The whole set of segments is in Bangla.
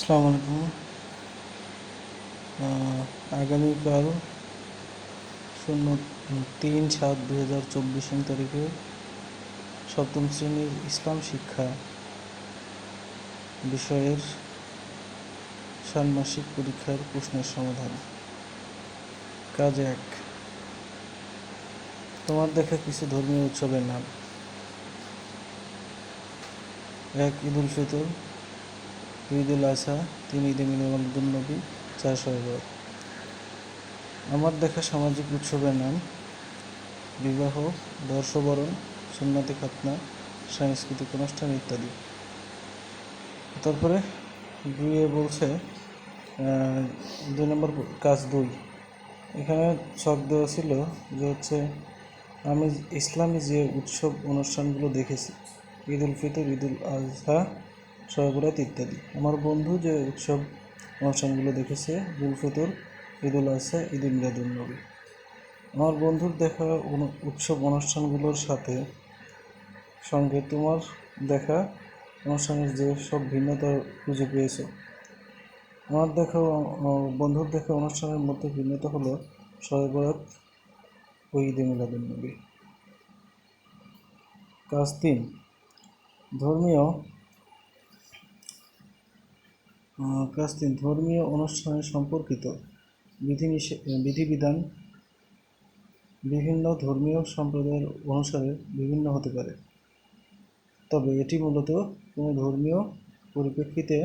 আসসালামু আলাইকুম। আগামীকাল শূন্য তিন সাত দুই হাজার চব্বিশ তারিখে সপ্তম শ্রেণির ইসলাম শিক্ষা বিষয়ের ষান্মাসিক পরীক্ষার প্রশ্নের সমাধান। কাজ এক। তোমার দেখা কিছু ধর্মীয় উৎসবের নাম। এক ঈদ উল ফিতর ঈদ উল আজহা, তিন ঈদে মিলাদুন নবী, চার শরবত আমার দেখা সামাজিক উৎসবের নাম বিবাহ বর্ষবরণ সুন্নাতি খাতনা, সাংস্কৃতিক অনুষ্ঠান ইত্যাদি। তারপরে দুইয়ে বলছে দুই নম্বর কাজ দুই। এখানে ছক দেওয়া ছিল যে হচ্ছে, আমি ইসলামী যে উৎসব অনুষ্ঠানগুলো দেখেছি ঈদ উল ফিতর ঈদ উল আজহা শরবরাত ইত্যাদি। আমার বন্ধু যে উৎসব অনুষ্ঠানগুলো দেখেছে ঈদ উল ফিতর ঈদ উল আজহা ঈদ উল মিলাদুন নবী। আমার বন্ধুর দেখা উৎসব অনুষ্ঠানগুলোর সাথে সঙ্গে তোমার দেখা অনুষ্ঠানের যে সব ভিন্নতা খুঁজে পেয়েছ। আমার দেখা বন্ধুর দেখা অনুষ্ঠানের মধ্যে ভিন্নতা হলো শরবরাত ও ঈদে মিলাদুন নবী। কাজ তিন। ধর্মীয় কাজ তিন ধর্মীয় অনুষ্ঠানে সম্পর্কিত বিধিনিষেধ বিধিবিধান বিভিন্ন ধর্মীয় সম্প্রদায়ের অনুসারে বিভিন্ন হতে পারে। তবে এটি মূলত কোনো ধর্মীয় পরিপ্রেক্ষিতে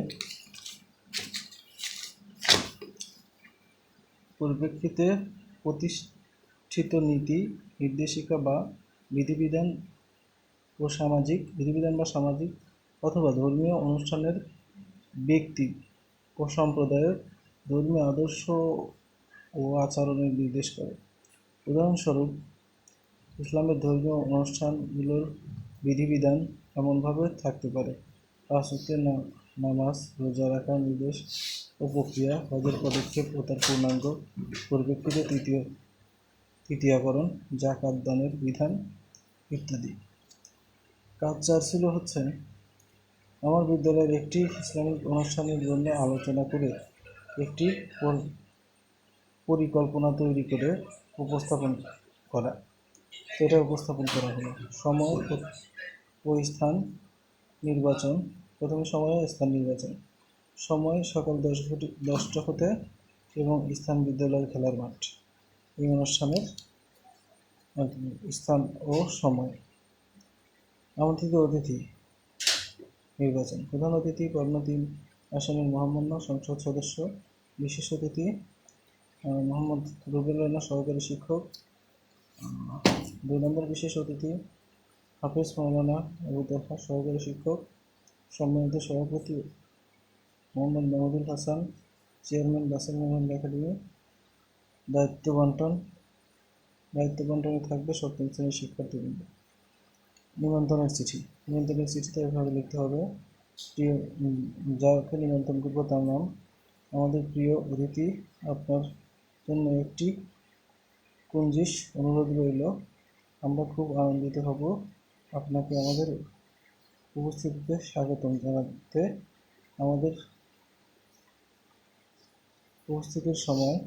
পরিপ্রেক্ষিতে প্রতিষ্ঠিত নীতি, নির্দেশিকা বা বিধিবিধান ও সামাজিক, বিধিবিধান বা সামাজিক অথবা ধর্মীয় অনুষ্ঠানের ব্যক্তি ও সম্প্রদায়ের ধর্মীয় আদর্শ ও আচরণের নির্দেশ করে। উদাহরণস্বরূপ, ইসলামের ধর্মীয় অনুষ্ঠানগুলোর বিধিবিধান এমনভাবে থাকতে পারে। না- নামাজ, রোজা রাখার নির্দেশ ও প্রক্রিয়া, হজের পদক্ষেপ ও তার পূর্ণাঙ্গ পরিপ্রেক্ষিতে তৃতীয় তৃতীয়াকরণ জাকাত দানের বিধান ইত্যাদি। কাজ চার ছিল হচ্ছে আমার বিদ্যালয়ের একটি ইসলামিক অনুষ্ঠানের জন্য আলোচনা করে একটি পরিকল্পনা তৈরি করে উপস্থাপন করা। সেটা উপস্থাপন করা হলো। সময় ও- স্থান নির্বাচন। প্রথমে সময় স্থান নির্বাচন। সময় সকাল দশ ঘটি দশটা হতে এবং স্থান বিদ্যালয়ের খেলার মাঠ। এই অনুষ্ঠানের স্থান ও সময়। আমন্ত্রিত অতিথি নির্বাচন। প্রধান অতিথি পর্ণতিন আসামের মোহাম্মদ সংসদ সদস্য, বিশেষ অতিথি মোহাম্মদ রুবেল রানা সহকারী শিক্ষক দুই নম্বর বিশেষ অতিথি, হাফেজ মৌলানা আবু তোহা সহকারী শিক্ষক, সম্মানিত সভাপতি মোহাম্মদ মাহমুদুল হাসান, চেয়ারম্যান বাসেল মোহাম্মদ একাডেমি, দায়িত্ব বন্টন, দায়িত্ব বন্টনে থাকবে সপ্তম শ্রেণির শিক্ষার্থীবৃন্দ। নিমন্ত্রণের চিঠি। নিমন্ত্রণের চিঠিতে এভাবে লিখতে হবে, প্রিয় যাকে নিমন্ত্রণ করব তার নাম। আমাদের প্রিয় অতিথি, আপনার জন্য একটি কুঞ্জিশ অনুরোধ রইল। আমরা খুব আনন্দিত হব। আপনাকে আমাদের উপস্থিতিতে স্বাগতম জানাতে। আমাদের উপস্থিতির সময়,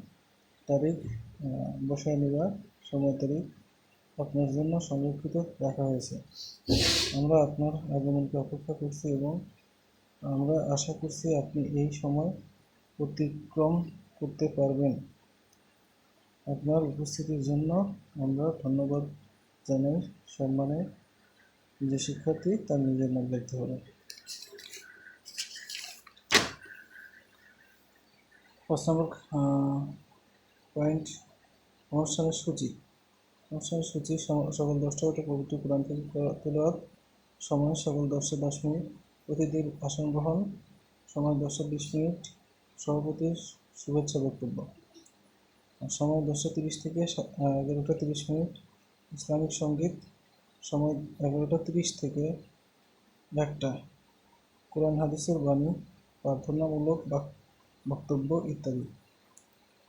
তারিখ বসায় নেওয়ার সময়, তারিখ আপনার জন্য সংরক্ষিত রাখা হয়েছে। আমরা আপনার আগমনকে অপেক্ষা করছি এবং আমরা আশা করছি আপনি এই সময় অতিক্রম করতে পারবেন। আপনার উপস্থিতির জন্য আমরা ধন্যবাদ জানাই। সম্মানে যে শিক্ষার্থী, তার নিজের নাম লিখতে হবে। পাঁচ নম্বর পয়েন্ট অনুষ্ঠানের সূচি। অনুষ্ঠানের সূচি সকাল দশটা হতে পবিত্র কোরআন থেকে তেলাওয়াত। সময় সকল দশটা দশ মিনিট। অতিথির আসন গ্রহণ। সময় দশটা বিশ মিনিট। সভাপতির শুভেচ্ছা বক্তব্য। সময় দশটা তিরিশ থেকে এগারোটা তিরিশ মিনিট। ইসলামিক সংগীত। সময় এগারোটা তিরিশ থেকে একটা। কোরআন হাদিসের বাণী, প্রার্থনামূলক বাক- বক্তব্য ইত্যাদি।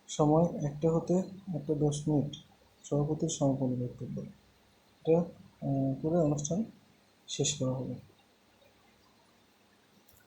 সময় একটা হতে একটা দশ মিনিট। সভাপতির সমাপনী বক্তব্য এটা করে অনুষ্ঠান শেষ করা হবে।